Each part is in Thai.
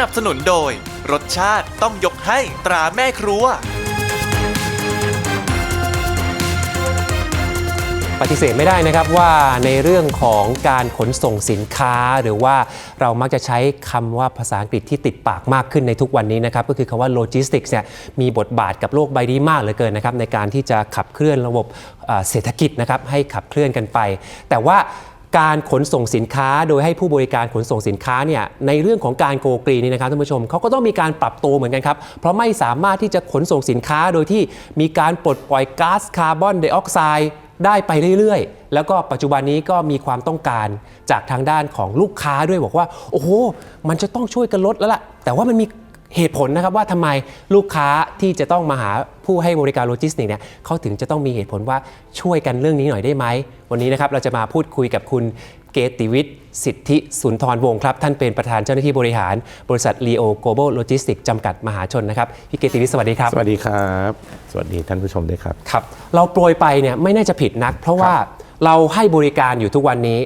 นับสนุนโดย รสชาติต้องยกให้ตราแม่ครัว ปฏิเสธไม่ได้นะครับว่าในเรื่องของการขนส่งสินค้า หรือว่าเรามักจะใช้คำว่าภาษาอังกฤษที่ติดปากมากขึ้นในทุกวันนี้นะครับก็คือคำว่าโลจิสติกส์เนี่ยมีบทบาทกับโลกใบนี้มากเหลือเกินนะครับในการที่จะขับเคลื่อนระบบเอ่อเศรษฐกิจนะครับให้ขับเคลื่อนกันไป แต่ว่า การขนส่งสินค้าโดยให้ผู้บริการขนส่งสินค้าเนี่ยในเรื่องของการโกกรีนี่นะครับท่านผู้ชมเขาก็ต้องมีการปรับตัวเหมือนกันครับ เพราะไม่สามารถที่จะขนส่งสินค้าโดยที่มีการปลดปล่อยก๊าซคาร์บอนไดออกไซด์ได้ไปเรื่อยๆ แล้วก็ปัจจุบันนี้ก็มีความต้องการจากทางด้านของลูกค้าด้วยบอกว่า โอ้โห มันจะต้องช่วยกันลดแล้วล่ะ แต่ว่ามันมี เหตุผลนะครับว่าทำไมลูกค้าที่จะต้องมาหาผู้ให้บริการโลจิสติกส์เนี่ยเขาถึงจะต้องมีเหตุผลว่าช่วยกันเรื่องนี้หน่อยได้ไหม วันนี้นะครับเราจะมาพูดคุยกับคุณเกติวิทย์สิทธิสุนทรวงศ์ครับ ท่านเป็นประธานเจ้าหน้าที่บริหาร บริษัท Leo Global Logistics จำกัดมหาชนนะครับพี่เกติวิทย์สวัสดีครับ สวัสดีครับ สวัสดีท่านผู้ชมด้วยครับครับ เราโปรยไปเนี่ยไม่น่าจะผิดนัก เพราะว่าเราให้บริการอยู่ทุกวันนี้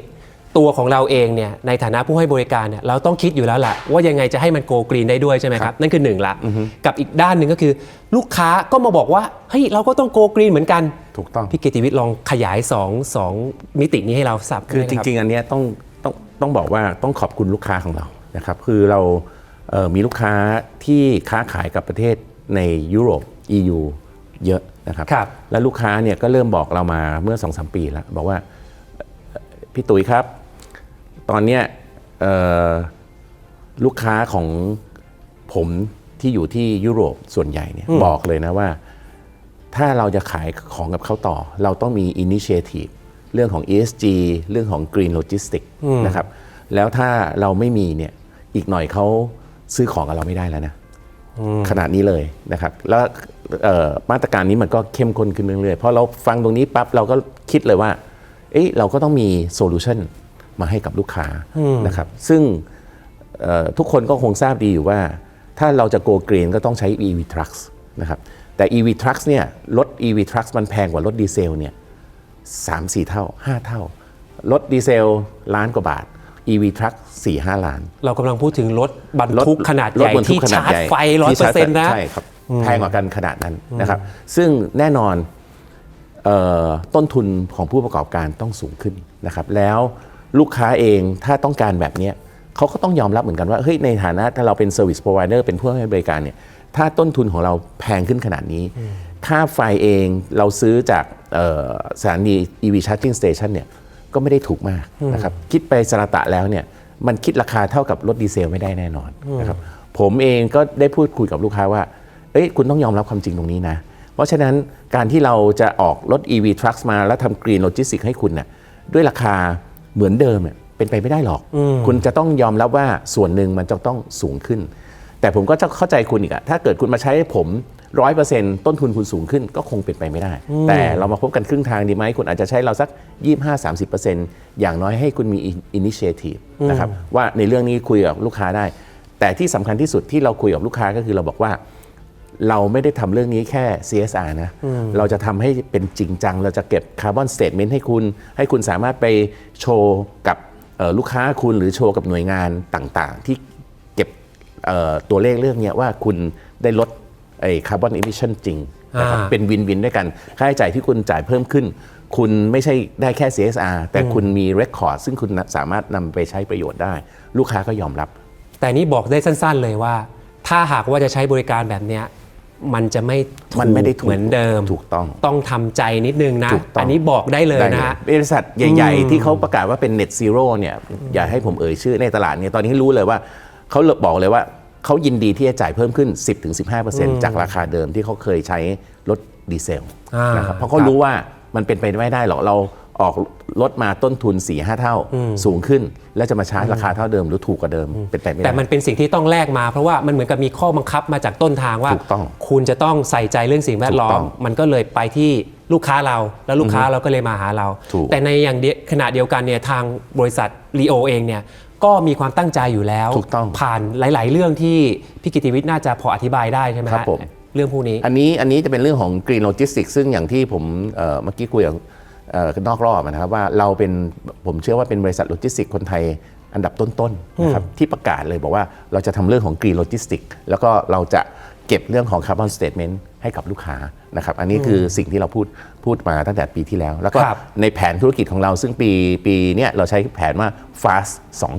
ตัวของเราเองเนี่ยในฐานะผู้ให้บริการเนี่ยเราต้องคิดอยู่แล้วแหละว่ายังไงจะให้มันโกกรีนได้ด้วยใช่ไหมครับนั่นคือหนึ่งละกับอีกด้านหนึ่งก็คือ ลูกค้าก็มาบอกว่าเฮ้ยเราก็ต้องโกกรีนเหมือนกันถูกต้องพี่เกติวิทย์ลองขยาย2องสองมิตินี้ให้เราทราบคือจริง ๆ อันเนี้ยต้องต้องต้องบอกว่าต้องขอบคุณลูกค้าของเรานะครับคือเราเอ่อมีลูกค้าที่ค้าขายกับประเทศในยุโรป EU เยอะนะครับครับแล้วลูกค้าเนี่ยก็เริ่มบอกเรามาเมื่อ2อสปีแล้วบอกว่าเอ่อพี่ตุ๋ยครับ ตอนเนี้ยเอ่อลูกค้าของผมที่อยู่ที่ยุโรปส่วนใหญ่เนี่ยบอกเลยนะว่า ถ้าเราจะขายของกับเขาต่อ เราต้องมี initiative เรื่องของ ESG เรื่องของ Green Logistics นะครับ แล้วถ้าเราไม่มีเนี่ยอีกหน่อยเขาซื้อของกับเราไม่ได้แล้วนะขนาดนี้เลยนะครับ แล้วเอ่อมาตรการนี้มันก็เข้มข้นขึ้นเรื่อยๆเพราะเราฟังตรงนี้ปั๊บเราก็คิดเลยว่า เอ้ยเราก็ต้องมีโซลูชัน มาให้กับลูกค้านะครับ ซึ่งเอ่อทุกคนก็คงทราบดีอยู่ว่า ถ้าเราจะ go green ก็ต้องใช้ EV trucks นะครับแต่ EV trucks เนี่ยรถ EV trucks มันแพงกว่ารถดีเซลเนี่ยสามสี่เท่า 5 เท่า รถดีเซลล้านกว่าบาท EV truck 4 5ล้าน เรากำลังพูดถึงรถบรรทุกขนาดใหญ่รถบรรทุที่กขนาดชาร์จใหญ่ไฟร้อยที่เปอร์เซ็นต์นะใช่ครับแพงกว่ากันขนาดนั้นนะครับ ซึ่งแน่นอนเอ่อต้นทุนของผู้ประกอบการต้องสูงขึ้นนะครับ แล้ว ลูกค้าเองถ้าต้องการแบบนี้เขาก็ต้องยอมรับเหมือนกันว่าเฮ้ยในฐานะถ้าเราเป็น Service Provider เป็นผู้ให้บริการเนี่ยถ้าต้นทุนของเราแพงขึ้นขนาดนี้ค่าไฟเองเราซื้อจากสถานี EV Charging Station เนี่ยก็ไม่ได้ถูกมากนะครับคิดไปสระตะแล้วเนี่ยมันคิดราคาเท่ากับรถดีเซลไม่ได้แน่นอนนะครับผมเองก็ได้พูดคุยกับลูกค้าว่าเอ้ยคุณต้องยอมรับความจริงตรงนี้นะ เพราะฉะนั้นการที่เราจะออกรถ EV trucks มาแล้วทำ green logistics ให้คุณน่ะด้วยราคา เหมือนเดิมเนี่ยเป็นไปไม่ได้หรอก คุณจะต้องยอมรับว่าส่วนหนึ่งมันจะต้องสูงขึ้น แต่ผมก็จะเข้าใจคุณอีกอะถ้าเกิดคุณมาใช้ให้ผมร้อยเปอร์เซ็นต์ต้นทุนคุณสูงขึ้นก็คงเป็นไปไม่ได้ แต่เรามาพบกันครึ่งทางดีไหมคุณอาจจะใช้เราสัก 25-30%อย่างน้อยให้คุณมี initiative นะครับว่าในเรื่องนี้คุยกับลูกค้าได้ แต่ที่สำคัญที่สุดที่เราคุยกับลูกค้าก็คือเราบอกว่า เราไม่ได้ทำเรื่องนี้แค่ CSR นะ เราจะทำให้เป็นจริงจัง เราจะเก็บคาร์บอนสเต t เมนต์ให้คุณ ให้คุณสามารถไปโชว์กับเอ่อลูกค้าคุณหรือโชว์กับหน่วยงานต่างๆ ที่เก็บเอ่อตัวเลขเรื่องเนี้ยว่าคุณได้ลดไอ้คาร์บอนอิมิชันจริงนะครับอ่าเป็นวินวินด้วยกัน ค่าใช้จ่ายที่คุณจ่ายเพิ่มขึ้น คุณไม่ใช่ได้แค่ CSR แต่คุณมีเรคคอร์ดซึ่งคุณสามารถนำไปใช้ประโยชน์ได้ ลูกค้าก็ยอมรับ แต่นี่บอกได้สั้น ๆเลยว่า ถ้าหากว่าจะใช้บริการแบบเนี้ย มันจะไม่ถูกมันไม่ได้ถูกเหมือนเดิมถูกต้องต้องทำใจนิดนึงนะถูกต้องอันนี้บอกได้เลยได้นะฮะบริษัทใหญ่ ๆ ที่เขาประกาศว่าเป็น net zero เนี่ยอย่าให้ผมเอ่ยชื่อในตลาดเนี่ยตอนนี้รู้เลยว่าเขาบอกเลยว่าเขายินดีที่จะจ่ายเพิ่มขึ้น 10-15%จากราคาเดิมที่เขาเคยใช้รถดีเซลอ่านนะครับเพราะเขารู้ว่ามันเป็นไปไม่ได้หรอกเรา ออกรถมาต้นทุน4-5เท่า สูงขึ้น แล้วจะมาชาร์จราคาเท่าเดิมหรือถูกกว่าเดิมเป็นไปไม่ได้แต่มันเป็นสิ่งที่ต้องแลกมาเพราะว่ามันเหมือนกับมีข้อบังคับมาจากต้นทางว่า ถูกต้องคุณจะต้องใส่ใจเรื่องสิ่งแวดล้อถูกต้มองมันก็เลยไปที่ลูกค้าเรา แล้วลูกค้าเราก็เลยมาหาเราถูกแต่ในอย่างเดียวขณะเดียวกันเนี่ยทางบริษัทลีโอเองเนี่ยก็มีความตั้งใจอยู่แล้วถูกต้องผ่านหลาย ๆ เรื่องที่พี่กิติวิทย์น่าจะพออธิบายได้ใช่ไหมครัฮะบผมเรื่องพวกนี้อันนี้อันนี้จะเป็นเรื่องของ Green Logistics ซึ่งอย่างที่ผมเอ่อเมื่อกี้คุยกับเอ่อ นอกรอบนะครับว่าเราเป็นผมเชื่อว่าเป็นบริษัทโลจิสติกส์คนไทยอันดับต้นๆนะครับที่ประกาศเลยบอกว่าเราจะทำเรื่องของ Green Logistics แล้วก็เราจะเก็บเรื่องของ Carbon Statement ให้กับลูกค้านะครับอันนี้คือสิ่งที่เราพูดพูดมาตั้งแต่ปีที่แล้ว แล้วก็ครับในแผนธุรกิจของเราซึ่งปีปีเนี้ยเราใช้แผนว่า FAST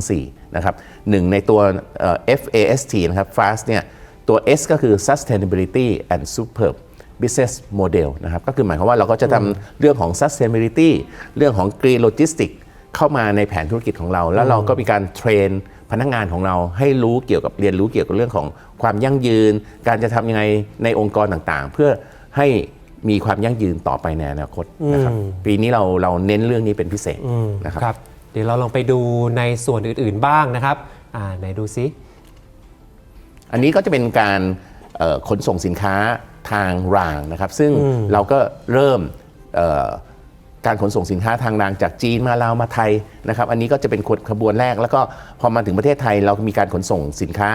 24นะครับหนึ่งในตัวเอ่อ FAST นะครับ FAST เนี่ยตัว S ก็คือ Sustainability and Superb Business Model นะครับก็คือหมายความว่าเราก็จะทำเรื่องของ Sustainability เรื่องของ Green Logistics เข้ามาในแผนธุรกิจของเรา แล้วเราก็มีการเทรนพนักงานของเราให้รู้เกี่ยวกับเรียนรู้เกี่ยวกับเรื่องของความยั่งยืน การจะทำยังไงในองค์กรต่างๆ เพื่อให้มีความยั่งยืนต่อไปในอนาคตนะครับปีนี้เราเราเน้นเรื่องนี้เป็นพิเศษนะครับครับเดี๋ยวเราลองไปดูในส่วนอื่นๆบ้างนะครับอ่าไหนดูซิ อันนี้ก็จะเป็นการเอ่อขนส่งสินค้า ทางรางนะครับ ซึ่งเราก็เริ่มเอ่อการขนส่งสินค้าทางรางจากจีนมาลาวมาไทยนะครับ อันนี้ก็จะเป็นขบวนแรก แล้วก็พอมาถึงประเทศไทย เรามีการขนส่งสินค้า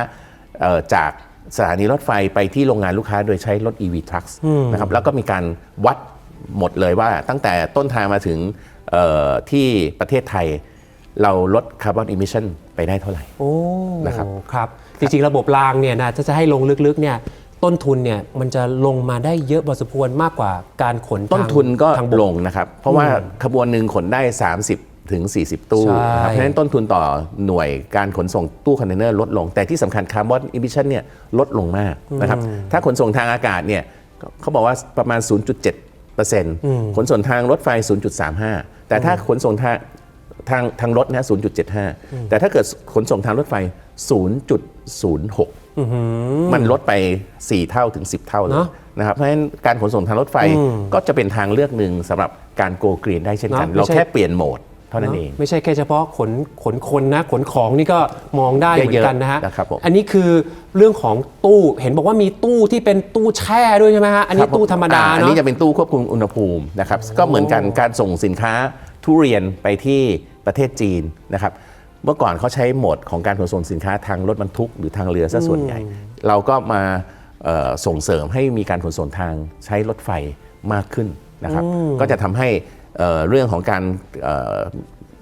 เอ่อจากสถานีรถไฟไปที่โรงงานลูกค้าโดยใช้รถ EV trucks นะครับแล้วก็มีการวัดหมดเลยว่าตั้งแต่ต้นทางมาถึงเอ่อที่ประเทศไทย เราลดคาร์บอนอิมิชันไปได้เท่าไหร่โอ้นะครับครับ จริง ๆ ระบบรางเนี่ยนะถ้าจะให้ลงลึกๆเนี่ย ต้นทุนเนี่ยมันจะลงมาได้เยอะพอสมควรมากกว่าการขนทางต้นทุนก็ทางบก ลงนะครับ เพราะว่าขบวนหนึ่งขนได้ 30 ถึง 40 ตู้ใช่นะครับเพราะฉะนั้นต้นทุนต่อหน่วยการขนส่งตู้คอนเทนเนอร์ลดลง แต่ที่สำคัญคาร์บอนอิมิชันเนี่ยลดลงมากนะครับถ้าขนส่งทางอากาศเนี่ยเขาบอกว่าประมาณ 0.7%ขนส่งทางรถไฟ 0.35 แต่ถ้าขนส่งทางทางทางรถนะ0.75 แต่ถ้าเกิดขนส่งทางรถไฟ 0.06 มันลดไป 4 เท่าถึง 10 เท่าเลเนยอะนะครับเพราะฉะนั้นการขนส่งทางรถไฟก็จะเป็นทางเลือกหนึ่งสำหรับการโกกรีนได้เช่นกันเนอะเราไม่ใช่แค่เปลี่ยนโหมดเท่านั้นเองไม่ใช่แค่เฉพาะขนขนคนนะขนของนี่ก็มองได้เหมือนกันนะฮะเยอะๆนะครับผมอันนี้คือเรื่องของตู้เห็นบอกว่ามีตู้ที่เป็นตู้แช่ด้วยใช่ไหมฮะอันนี้ครับตู้ธรรมดาอ่อันเนาะนี้จะเป็นตู้ควบคุมอุณหภูมินะครับก็เหมือนกันการส่งสินค้าทุเรียนไปที่ประเทศจีนนะครับ เมื่อก่อนเขาใช้โหมดของการขนส่งสินค้าทางรถบรรทุกหรือทางเรือซะส่วนใหญ่ เราก็มาเอ่อส่งเสริมให้มีการขนส่งทางใช้รถไฟมากขึ้นนะครับ ก็จะทำให้เอ่อเรื่องของการเอ่อ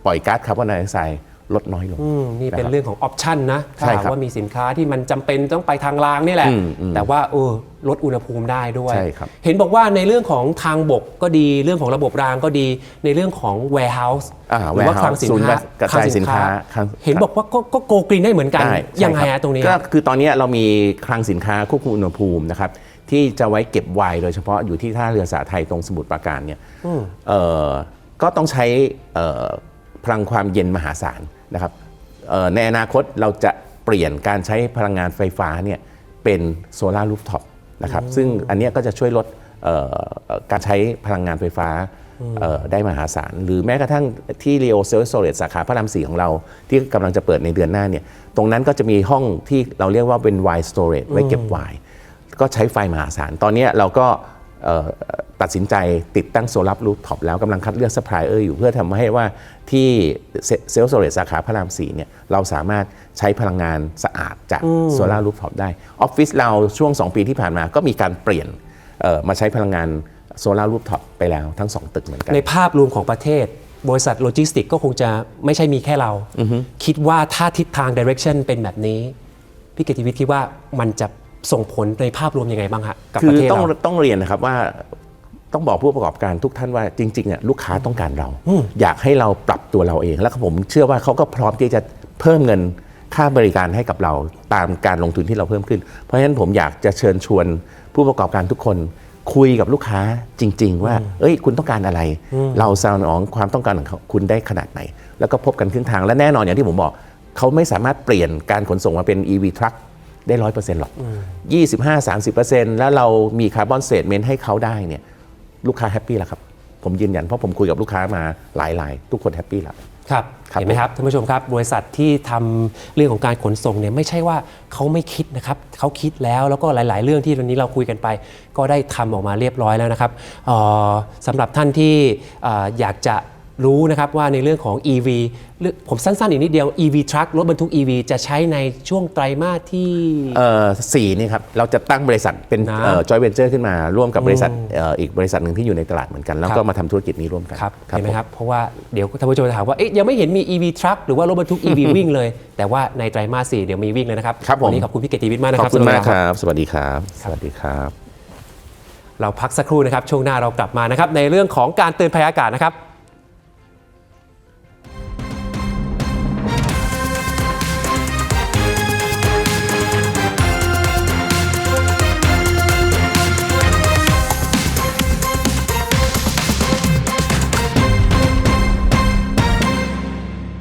ปล่อยก๊าซคาร์บอนไดออกไซด์ ลดน้อยลง อืมนี่เป็นะนครับเรื่องของออปชันนะถ้าใช่หากครับว่ามีสินค้าที่มันจำเป็นต้องไปทางรางนี่แหละ อืมอืมแต่ว่าเออลดอุณหภูมิได้ด้วย ใช่ครับ เห็นบอกว่าในเรื่องของทางบกก็ดีเรื่องของระบบรางก็ดีในเรื่องของ warehouse อ่าหรือว่า warehouse คลังสินศูนย์ค้ากระจายสินค้าคลัง เห็นบอกว่าก็ก็โกกรีนได้เหมือนกันได้ยังไงใช่คฮะบตรงนี้ ก็คือตอนนี้เรามีคลังสินค้าควบคุมอุณหภูมินะครับที่จะไว้เก็บไวน์โดยเฉพาะอยู่ที่ท่าเรือสาไทยตรงสมุทรปราการเนี่ยเอ่อก็ต้องใช้เอ่อพลังความเย็นมหาศาล นะครับเอ่อในอนาคตเราจะเปลี่ยนการใช้พลังงานไฟฟ้าเนี่ยเป็นโซลารูฟท็อปนะครับซึ่งอันเนี้ยก็จะช่วยลดเอ่อเอ่อการใช้พลังงานไฟฟ้าเอ่อได้มหาศาล หรือแม้กระทั่งที่ Rio s e l s o l a r สาขาพระรามสี่ของเรา ที่กำลังจะเปิดในเดือนหน้าเนี่ยตรงนั้นก็จะมีห้องที่เราเรียกว่าเป็น wine storage ไว้เก็บไวน์ก็ใช้ไฟมหาศาล ตอนเนี้ยเราก็เอ่อ ตัดสินใจติดตั้งโซลารูฟท็อปแล้วกำลังคัดเลือกซัพพลายเออร์อยู่เพื่อทำให้ว่าที่เซลล์โซเลตสาขาพระรามสี่เนี่ยเราสามารถใช้พลังงานสะอาดจากโซลารูฟท็อปได้ออฟฟิศเราช่วง 2 ปีที่ผ่านมาก็มีการเปลี่ยนเอ่อมาใช้พลังงานโซลารูฟท็อปไปแล้วทั้ง 2 ตึกเหมือนกัน ในภาพรวมของประเทศ บริษัทโลจิสติกก็คงจะไม่ใช่มีแค่เรา คิดว่าถ้าทิศทาง direction เป็นแบบนี้พี่เกยรติวิทย์คิดว่ามันจะ ส่งผลในภาพรวมยังไงบ้างฮะกับคืประอเทศต้องเรา ต้องเรียนนะครับว่าต้องบอกผู้ประกอบการทุกท่านว่าจริงๆอะลูกค้าต้องการเราอยากให้เราปรับตัวเราเอง แล้วก็ผมเชื่อว่าเขาก็พร้อมที่จะเพิ่มเงินค่าบริการให้กับเราตามการลงทุนที่เราเพิ่มขึ้น เพราะฉะนั้นผมอยากจะเชิญชวนผู้ประกอบการทุกคน คุยกับลูกค้าจริง ๆ ว่า เอ้ย คุณต้องการอะไร เราสนองความต้องการของเขาคุณได้ขนาดไหน แล้วก็พบกันครึ่งทางและแน่นอนอย่างที่ผมบอกเขาไม่สามารถเปลี่ยนการขนส่งมาเป็น EV truck ได้ร้อยเปอร์เซ็นต์หรอก25-30%แล้วเรามีคาร์บอนเ a ตเมนต์ให้เขาได้เนี่ยลูกค้าแฮปปี้แล้วครับ ผมยืนยันเพราะผมคุยกับลูกค้ามาหลายรายทุกคนแฮปปี้แล้วครับครับเห็นไหมครับท่านผู้ชมครับ บริษัทที่ทำเรื่องของการขนส่งเนี่ยไม่ใช่ว่าเขาไม่คิดนะครับเขาคิดแล้วแล้วก็หลาย ๆ เรื่องที่วันนี้เราคุยกันไป ก็ได้ทำออกมาเรียบร้อยแล้วนะครับเอ่อสำหรับท่านที่เอ่ออยากจะ รู้นะครับว่าในเรื่องของ EV เรื่องผมสั้นๆอีกนิดเดียว EV truck รถบรรทุก EV จะใช้ในช่วงไตรมาสที่เอ่อสี่นี่ครับ เราจะตั้งบริษัทเป็นนะจอยเวนเจอร์ขึ้นมาร่วมกับบริษัทเอ่ออีกบริษัทหนึ่งที่อยู่ในตลาดเหมือนกัน แล้วคก็รับมาทำธุรกิจนี้ร่วมกันครับครับเห็นไหมผมครับ เพราะว่าเดี๋ยวท่านผู้ชมจะถามว่าเอ๊ะยังไม่เห็นมี EV truck หรือว่ารถบรรทุก EV วิ่งเลย แต่ว่าในไตรมาสสี่เดี๋ยวมีวิ่งเลยนะครับครับผมวันนี้ขอบคุณพี่เกยรติวิทย์มากนะขคอรับบคุณมากสำหคเวลรับ สวัสดีครับ สวัสดีครับ เราพักสักครู่นะครับช่วงหน้าเรากลับมานะครับในเรื่องของการเตือนภัยอากาศนะครับ